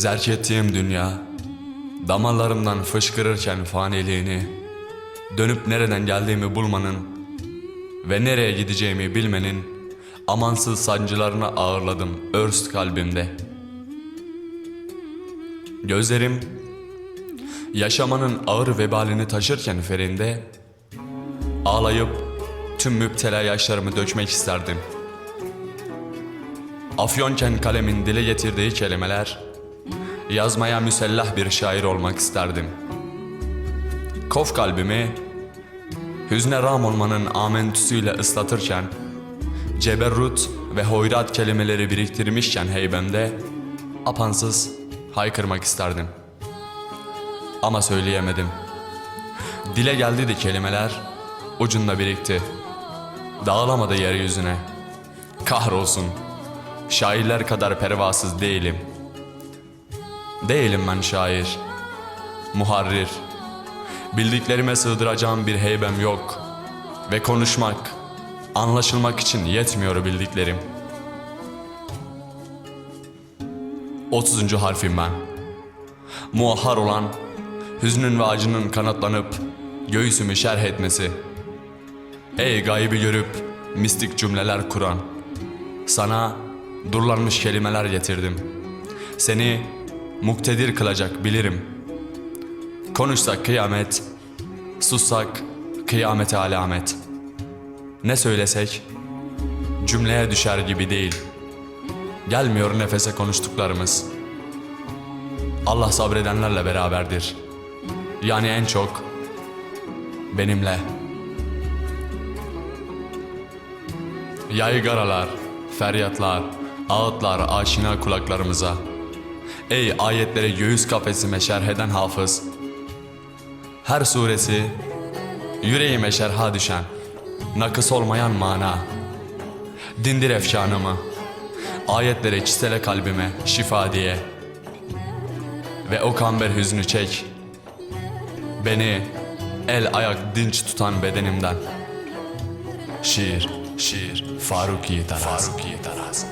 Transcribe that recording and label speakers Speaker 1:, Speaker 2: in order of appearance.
Speaker 1: Zerk ettiğim dünya, damarlarımdan fışkırırken faniliğini, dönüp nereden geldiğimi bulmanın ve nereye gideceğimi bilmenin amansız sancılarına ağırladım örst kalbimde. Gözlerim yaşamanın ağır vebalini taşırken ferinde ağlayıp tüm müptela yaşlarımı dökmek isterdim. Afyonken kalemin dile getirdiği kelimeler yazmaya müsellah bir şair olmak isterdim. Kof kalbimi hüzne ram olmanın amentüsüyle ıslatırken ceberrut ve hoyrat kelimeleri biriktirmişken heybemde apansız haykırmak isterdim. Ama söyleyemedim. Dile geldi de kelimeler ucunda birikti. Dağılamadı yeryüzüne. Kahrolsun. Şairler kadar pervasız değilim. Değilim ben şair. Muharrir. Bildiklerime sığdıracağım bir heybem yok. Ve konuşmak, anlaşılmak için yetmiyor bildiklerim. 30. harfim ben. Muahhar olan, hüznün ve acının kanatlanıp göğsümü şerh etmesi. Ey gaybi görüp mistik cümleler kuran, sana durlanmış kelimeler getirdim. Seni muktedir kılacak bilirim. Konuşsak kıyamet, sussak kıyamete alamet. Ne söylesek cümleye düşer gibi değil. Gelmiyor nefese konuştuklarımız. Allah sabredenlerle beraberdir. Yani en çok benimle. Yaygaralar, feryatlar, ağıtlar aşina kulaklarımıza. Ey ayetleri göğüs kafesime şerh eden hafız. Her suresi yüreğime şerha düşen, nakıs olmayan mana. Dindir efkanımı, ayetlere çisele kalbime şifa diye. Ve o kamber hüznü çek. Beni el ayak dinç tutan bedenimden. Şiir, şiir, Faruk Yiğit Araz. Faruk Yiğit Araz.